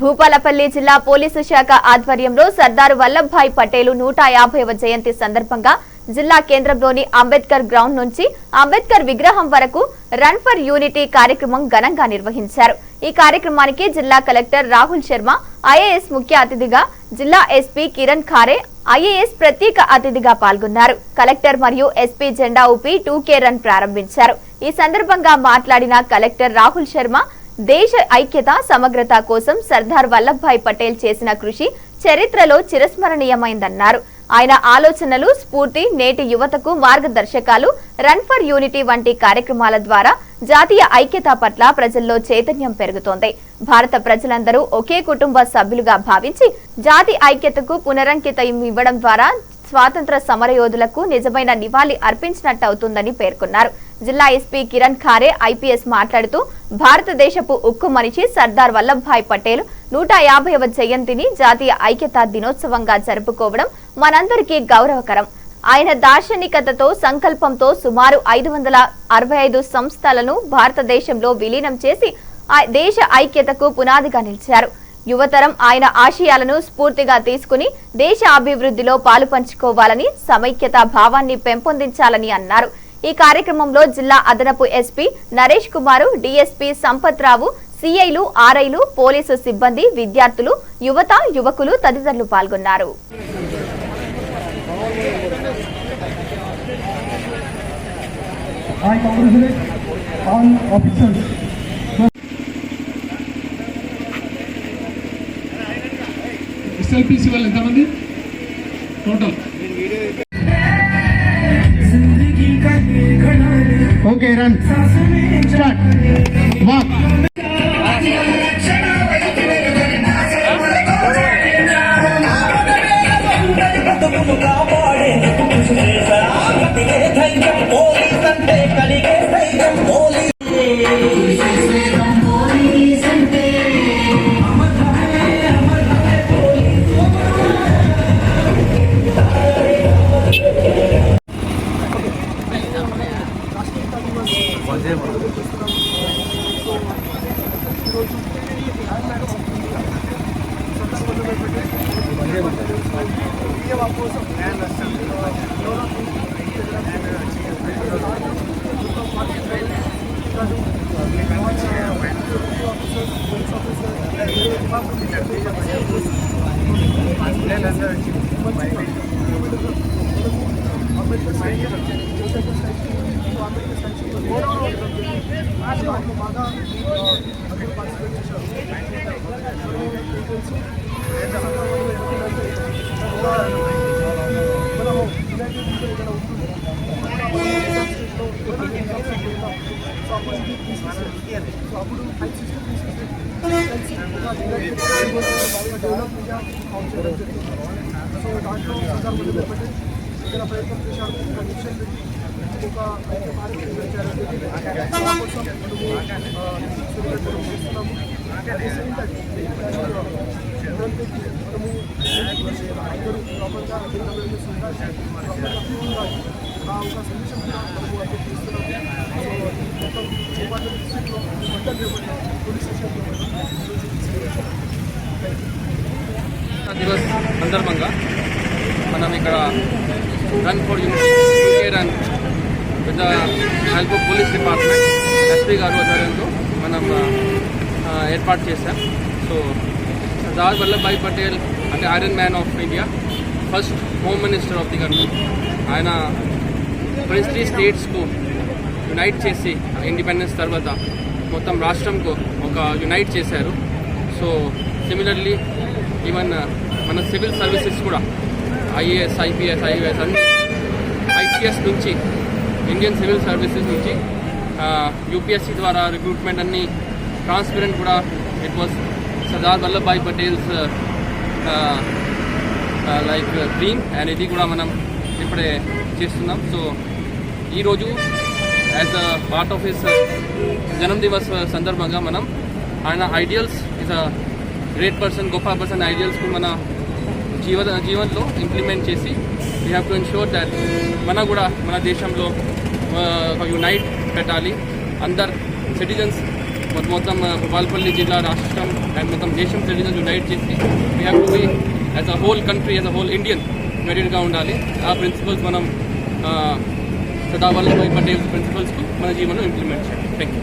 భూపాలపల్లి జిల్లా పోలీసు శాఖ ఆధ్వర్యంలో సర్దార్ వల్లభాయ్ పటేలు నూట యాభైవ జయంతి సందర్భంగా జిల్లా కేంద్రంలోని అంబేద్కర్ గ్రౌండ్ నుంచి అంబేద్కర్ విగ్రహం వరకు రన్ ఫర్ యూనిటీ కార్యక్రమం ఘనంగా నిర్వహించారు. ఈ కార్యక్రమానికి జిల్లా కలెక్టర్ రాహుల్ శర్మ ఐఏఎస్ ముఖ్య అతిథిగా జిల్లా ఎస్పీ కిరణ్ ఖారే ఐఏఎస్ ప్రత్యేక అతిథిగా పాల్గొన్నారు. కలెక్టర్ మరియు ఎస్పీ జెండా ఊపి టూ కే రన్ ప్రారంభించారు. ఈ సందర్భంగా మాట్లాడిన కలెక్టర్ రాహుల్ శర్మ దేశ ఐక్యత సమగ్రత కోసం సర్దార్ వల్లభాయ్ పటేల్ చేసిన కృషి చరిత్రలో చిరస్మరణీయమైందన్నారు. ఆయన ఆలోచనలు స్ఫూర్తి నేటి యువతకు మార్గదర్శకాలు రన్ ఫర్ యూనిటీ వంటి కార్యక్రమాల ద్వారా జాతీయ ఐక్యత పట్ల ప్రజల్లో చైతన్యం పెరుగుతోంది. భారత ప్రజలందరూ ఒకే కుటుంబ సభ్యులుగా భావించి జాతి ఐక్యతకు పునరంకితం ఇవ్వడం ద్వారా స్వాతంత్ర సమరయోధులకు నిజమైన నివాళి అర్పించినట్టవుతుందని పేర్కొన్నారు. జిల్లా ఎస్పీ కిరణ్ ఖారే ఐపీఎస్ మాట్లాడుతూ భారతదేశపు ఉక్కు మనిషి సర్దార్ వల్లభాయ్ పటేల్ నూట యాభైవ జయంతిని జాతీయ ఐక్యతా దినోత్సవంగా జరుపుకోవడం మనందరికీ గౌరవకరం. ఆయన దార్శనికతతో సంకల్పంతో సుమారు ఐదు వందల అరవై ఐదు సంస్థలను భారతదేశంలో విలీనం చేసి ఆ దేశ ఐక్యతకు పునాదిగా నిలిచారు. యువతరం ఆయన ఆశయాలను స్ఫూర్తిగా తీసుకుని దేశ అభివృద్ధిలో పాలుపంచుకోవాలని సమైక్యత భావాన్ని పెంపొందించాలని అన్నారు. ఈ కార్యక్రమంలో జిల్లా అదనపు ఎస్పీ నరేష్ కుమారు డిఎస్పీ సంపత్ రావు సిఐలు ఆర్ఐలు పోలీసు సిబ్బంది విద్యార్థులు యువత యువకులు తదితరులు పాల్గొన్నారు. I congratulate all officers. SLPC వాళ్ళు ఎంతమంది? Total okay run start walk so దాంట్లో సర్దార్ వల్లభాయ్ పటేల్ ఇక్కడ ప్రయత్నం చేశారు ఒక మిషన్ పెట్టి ఒక కార్యక్రమం పెట్టారు దాని కోసం మనము ఆ, సెలబ్రేట్ చేస్తున్నాము అట్ ది సేమ్ టైం ఎవరైతే మనము అందరూ ప్రాపర్గా అభివృద్ధి ఉండాలి ఆ ఒక సొల్యూషన్ కూడా మనము అర్థం చేస్తున్నాము. సో మొత్తం భూపాలపల్లి డిస్ట్రిక్ట్లో మండల్ లెవెల్ పోలీస్ స్టేషన్ దివస్ సందర్భంగా మనం ఇక్కడ రన్ ఫర్ యూకే రన్ పెద్ద హెల్ప్ పోలీస్ డిపార్ట్మెంట్ ఎస్పీ గారు ఆధ్వర్యంలో మనం ఏర్పాటు చేశాం. సో సర్దార్ వల్లభాయ్ పటేల్ అంటే iron man of India first home minister of the country ఆయన ప్రిన్స్లీ స్టేట్స్కు యునైట్ చేసి ఇండిపెండెన్స్ తర్వాత మొత్తం రాష్ట్రంకు ఒక యునైట్ చేశారు. సో సిమిలర్లీ ఈవెన్ మన సివిల్ సర్వీసెస్ కూడా ఐఏఎస్ ఐపీఎస్ ఐఏఎస్ అన్ని ఐసీఎస్ నుంచి ఇండియన్ సివిల్ సర్వీసెస్ నుంచి యూపీఎస్సీ ద్వారా రిక్రూట్మెంట్ అన్ని ట్రాన్స్పరెంట్ కూడా it was Sardar Vallabhbhai Patel's like dream and ఇది కూడా మనం ఇప్పుడే చేస్తున్నాం. సో ఈరోజు as a part of his జన్మదివస్ సందర్భంగా మనం ఆయన ideals is a great person గొప్ప పర్సన్ ఐడియల్స్కు మన జీవ జీవన్లో ఇంప్లిమెంట్ చేసి we have to ensure that మన కూడా మన దేశంలో యునైట్ పెట్టాలి. అందరు సిటిజన్స్ మొత్తం మొత్తం జిల్లా రాష్ట్రం అండ్ మొత్తం దేశం సిటిజన్స్ యునైట్ చేసి we have to be as a whole country as a whole Indian యునైటెడ్గా ఉండాలి. ఆ ప్రిన్సిపల్స్ మనం ఆ, వల్లభాయ్ పటేల్ ప్రిన్సిపల్స్కు మన జీవనంలో ఇంప్లిమెంట్ చేయాలి. Thank you